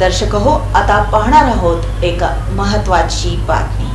दर्शक हो आता पाहणार आहोत एक महत्वाची बातमी.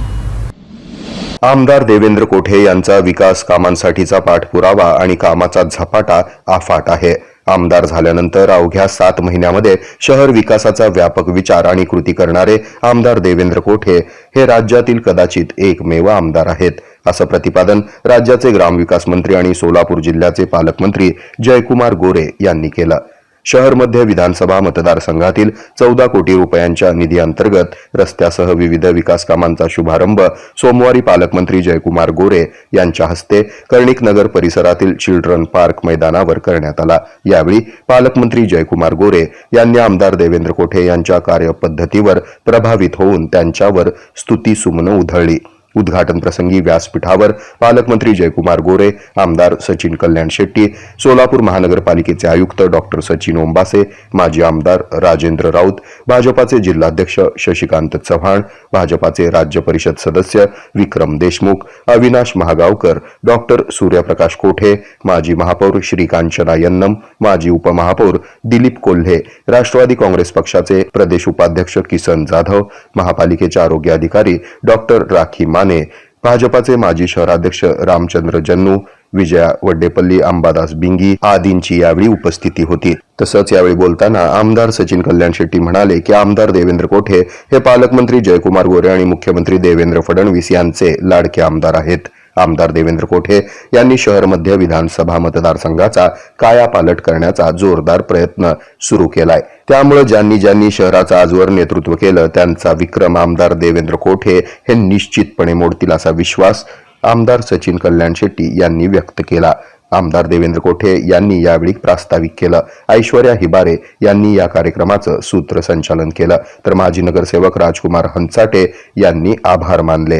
आमदार देवेंद्र कोठे यांचा विकास कामांसाठीचा पाठपुरावा आणि कामाचा झपाटा आफाट आहे. आमदार झाल्यानंतर अवघ्या सात महिन्यामध्ये शहर विकासाचा व्यापक विचार आणि कृती करणारे आमदार देवेंद्र कोठे हे राज्यातील कदाचित एकमेव आमदार आहेत असं प्रतिपादन राज्याचे ग्रामविकास मंत्री आणि सोलापूर जिल्ह्याचे पालकमंत्री जयकुमार गोरे यांनी केलं. शहर मध्य विधानसभा मतदारसंघातील चौदा कोटी रुपयांच्या निधीअंतर्गत रस्त्यासह विविध विकास कामांचा शुभारंभ सोमवारी पालकमंत्री जयकुमार गोरे यांच्या हस्ते कर्णिक नगर परिसरातील चिल्ड्रन पार्क मैदानावर करण्यात आला. यावेळी पालकमंत्री जयकुमार गोरे यांनी आमदार देवेंद्र कोठे यांच्या कार्यपद्धतीवर प्रभावित होऊन त्यांच्यावर स्तुती सुमनं उधळली. उद्घाटन प्रसंगी व्यासपीठावर पालकमंत्री जयकुमार गोरे आमदार सचिन कल्याण शेट्टी सोलापूर महानगरपालिकेचे आयुक्त डॉक्टर सचिन ओंबासे माजी आमदार राजेंद्र राऊत भाजपाचे जिल्हाध्यक्ष शशिकांत चव्हाण भाजपाचे राज्य परिषद सदस्य विक्रम देशमुख अविनाश महागावकर डॉक्टर सूर्यप्रकाश कोठे माजी महापौर श्रीकांचना यन्नम माजी उपमहापौर दिलीप कोल्हे राष्ट्रवादी काँग्रेस पक्षाचे प्रदेश उपाध्यक्ष किसन जाधव महापालिकेचे आरोग्य अधिकारी डॉक्टर राखी माने भाजपाचे माजी शहराध्यक्ष रामचंद्र जन्नू विजया वड्डेपल्ली अंबादास बिंगी आदींची यावेळी उपस्थिती होती. तसंच यावेळी बोलताना आमदार सचिन कल्याण शेट्टी म्हणाले की आमदार देवेंद्र कोठे हे पालकमंत्री जयकुमार गोरे आणि मुख्यमंत्री देवेंद्र फडणवीस यांचे लाडके आमदार आहेत. आमदार देवेंद्र कोठे यांनी शहर मध्य विधानसभा मतदारसंघाचा कायापालट करण्याचा जोरदार प्रयत्न सुरू केलाय. त्यामुळे ज्यांनी ज्यांनी शहराचं आजवर नेतृत्व केलं त्यांचा विक्रम आमदार देवेंद्र कोठे हे निश्चितपणे मोडतील असा विश्वास आमदार सचिन कल्याण शेट्टी यांनी व्यक्त केला. आमदार देवेंद्र कोठे यांनी यावेळी प्रास्ताविक केलं. ऐश्वर्या हिबारे यांनी या कार्यक्रमाचं सूत्रसंचालन केलं. तर माजी नगरसेवक राजकुमार हंचाटे यांनी आभार मानले.